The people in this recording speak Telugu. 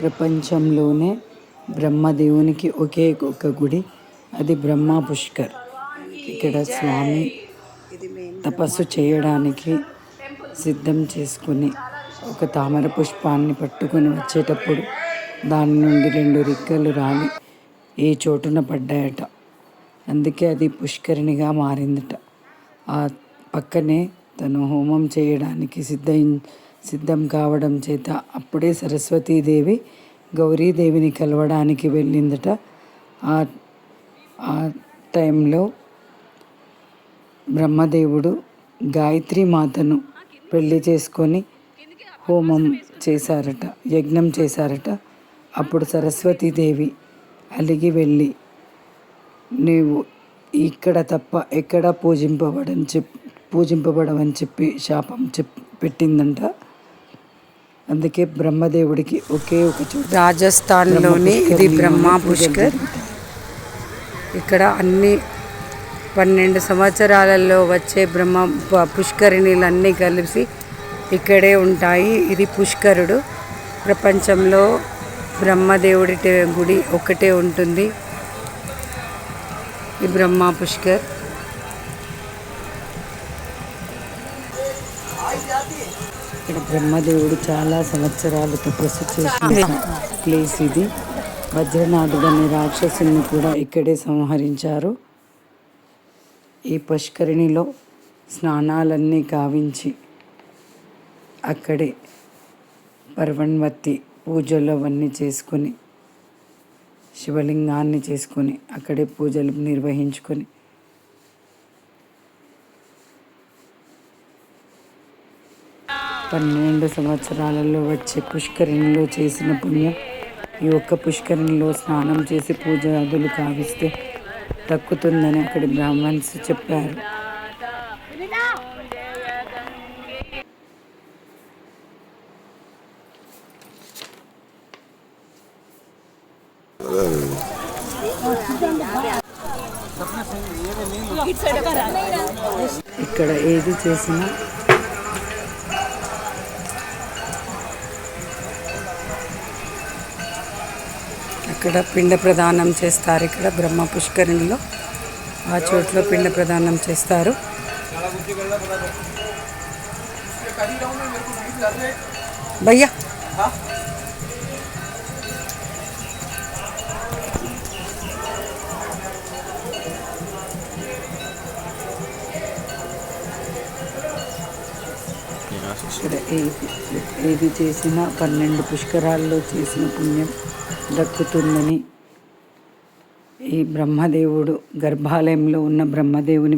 ప్రపంచంలోనే బ్రహ్మదేవునికి ఒకే ఒక గుడి. అది బ్రహ్మ పుష్కర్ ఇక్కడ స్వామి తపస్సు చేయడానికి సిద్ధం చేసుకుని ఒక తామర పుష్పాన్ని పట్టుకొని వచ్చేటప్పుడు దాని నుండి రెండు రిక్కలు రాలి. ఏ చోటున పడ్డాయట? అందుకే అది పుష్కరిణిగా మారిందట. ఆ పక్కనే తను హోమం చేయడానికి సిద్ధం సిద్ధం కావడం చేత అప్పుడే సరస్వతీదేవి గౌరీదేవిని కలవడానికి వెళ్ళిందట. ఆ ఆ టైంలో బ్రహ్మదేవుడు గాయత్రి మాతను పెళ్ళి చేసుకొని హోమం చేశారట యజ్ఞం చేశారట. అప్పుడు సరస్వతీదేవి అలిగి వెళ్ళి నీవు ఇక్కడ తప్ప ఎక్కడ పూజింపబడని చెప్ పూజింపబడవని చెప్పి శాపం చెప్ పెట్టిందంట. అందుకే బ్రహ్మదేవుడికి ఒకే ఒక చోట రాజస్థాన్లోని ఇది బ్రహ్మ పుష్కర్ ఇక్కడ అన్ని పన్నెండు సంవత్సరాలలో వచ్చే బ్రహ్మ పుష్కరిణీలన్నీ కలిసి ఇక్కడే ఉంటాయి. ఇది పుష్కరుడు. ప్రపంచంలో బ్రహ్మదేవుడి గుడి ఒక్కటే ఉంటుంది. ఈ బ్రహ్మ పుష్కర్ ఇక్కడ బ్రహ్మదేవుడు చాలా సంవత్సరాలు తపస్సు చేసిన ప్లేస్ ఇది. వజ్రనాథుడు అనే రాక్షసుని కూడా ఇక్కడే సంహరించారు. ఈ పుష్కరిణిలో స్నానాలన్నీ కావించి అక్కడే పర్వణవతి పూజలు అవన్నీ చేసుకొని శివలింగాన్ని చేసుకొని అక్కడే పూజలు నిర్వహించుకొని పన్నెండు సంవత్సరాలలో వచ్చే పుష్కరిణిలో చేసిన పుణ్యం. ఈ ఒక్క పుష్కరిణిలో స్నానం చేసి పూజాదులు కావిస్తే తక్కుతుందని అక్కడి బ్రాహ్మణ్స్ చెప్పారు. ఇక్కడ ఏది చేసినా ఇక్కడ పిండ ప్రదానం చేస్తారు. ఇక్కడ బ్రహ్మ పుష్కరిణిలో ఆ చోట్లో పిండ ప్రదానం చేస్తారు. భయ్యా! ఇక్కడ ఏది ఏది చేసినా పన్నెండు పుష్కరాల్లో చేసిన పుణ్యం. దక్కుతుందని ఈ బ్రహ్మదేవుడు గర్భాలయంలో ఉన్న బ్రహ్మదేవుని